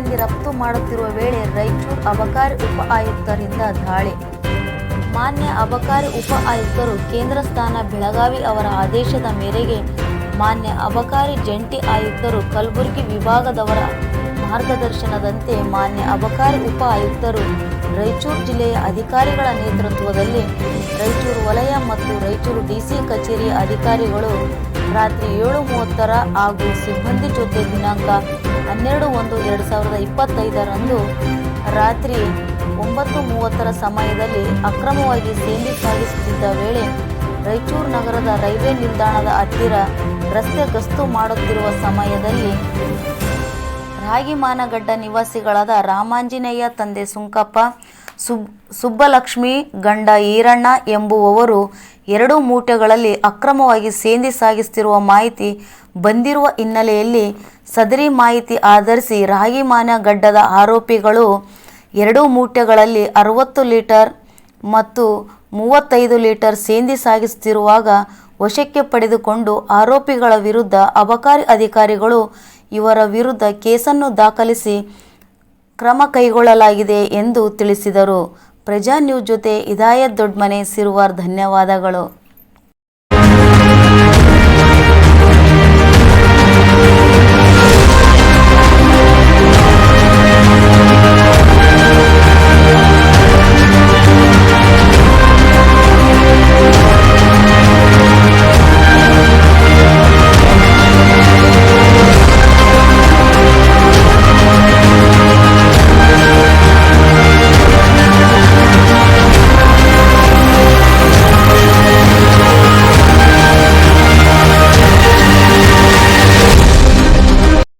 ಮೆಹಂದಿ ರಫ್ತು ಮಾಡುತ್ತಿರುವ ವೇಳೆ ರಾಯಚೂರು ಅಬಕಾರಿ ಉಪ ಆಯುಕ್ತರಿಂದ ದಾಳಿ. ಮಾನ್ಯ ಅಬಕಾರಿ ಉಪ ಆಯುಕ್ತರು ಕೇಂದ್ರ ಸ್ಥಾನ ಬೆಳಗಾವಿ ಅವರ ಆದೇಶದ ಮೇರೆಗೆ ಮಾನ್ಯ ಅಬಕಾರಿ ಜಂಟಿ ಆಯುಕ್ತರು ಕಲಬುರಗಿ ವಿಭಾಗದವರ ಮಾರ್ಗದರ್ಶನದಂತೆ ಮಾನ್ಯ ಅಬಕಾರಿ ಉಪ ಆಯುಕ್ತರು ರಾಯಚೂರು ಜಿಲ್ಲೆಯ ಅಧಿಕಾರಿಗಳ ನೇತೃತ್ವದಲ್ಲಿ ರಾಯಚೂರು ರಾಯಚೂರು ಡಿಸಿ ಕಚೇರಿ ಅಧಿಕಾರಿಗಳು ರಾತ್ರಿ ಏಳು ಮೂವತ್ತರ ಹಾಗೂ ಸಿಬ್ಬಂದಿ ಜೊತೆ ದಿನಾಂಕ ಹನ್ನೆರಡು ಒಂದು ಎರಡು ಸಾವಿರದ ಇಪ್ಪತ್ತೈದರಂದು ರಾತ್ರಿ ಒಂಬತ್ತು ಮೂವತ್ತರ ಸಮಯದಲ್ಲಿ ಅಕ್ರಮವಾಗಿ ಸೇಂದಿ ಸಾಗಿಸುತ್ತಿದ್ದ ವೇಳೆ ರಾಯಚೂರು ನಗರದ ರೈಲ್ವೆ ನಿಲ್ದಾಣದ ಹತ್ತಿರ ರಸ್ತೆ ಗಸ್ತು ಮಾಡುತ್ತಿರುವ ಸಮಯದಲ್ಲಿ ರಾಗಿಮಾನಗಡ್ಡ ನಿವಾಸಿಗಳಾದ ರಾಮಾಂಜನೇಯ ತಂದೆ ಸುಂಕಪ್ಪ, ಸುಬ್, ಸುಬ್ಬಲಕ್ಷ್ಮಿ ಗಂಡ ಈರಣ್ಣ ಎಂಬುವವರು ಎರಡು ಮೂಟೆಗಳಲ್ಲಿ ಅಕ್ರಮವಾಗಿ ಸೇಂದಿ ಸಾಗಿಸುತ್ತಿರುವ ಮಾಹಿತಿ ಬಂದಿರುವ ಹಿನ್ನೆಲೆಯಲ್ಲಿ ಸದರಿ ಮಾಹಿತಿ ಆಧರಿಸಿ ರಾಗಿಮಾನಗಡ್ಡದ ಆರೋಪಿಗಳು ಎರಡು ಮೂಟೆಗಳಲ್ಲಿ ಅರವತ್ತು ಲೀಟರ್ ಮತ್ತು ಮೂವತ್ತೈದು ಲೀಟರ್ ಸೇಂದಿ ಸಾಗಿಸುತ್ತಿರುವಾಗ ವಶಕ್ಕೆ ಪಡೆದುಕೊಂಡು ಆರೋಪಿಗಳ ವಿರುದ್ಧ ಅಬಕಾರಿ ಅಧಿಕಾರಿಗಳು ಇವರ ವಿರುದ್ಧ ಕೇಸನ್ನು ದಾಖಲಿಸಿ ಕ್ರಮ ಕೈಗೊಳ್ಳಲಾಗಿದೆ ಎಂದು ತಿಳಿಸಿದರು. ಪ್ರಜಾ ನ್ಯೂಸ್ ಜೊತೆ ಹಿದಾಯತ್ ದೊಡ್ಮನೆ ಸಿರುವಾರ್ ಧನ್ಯವಾದಗಳು.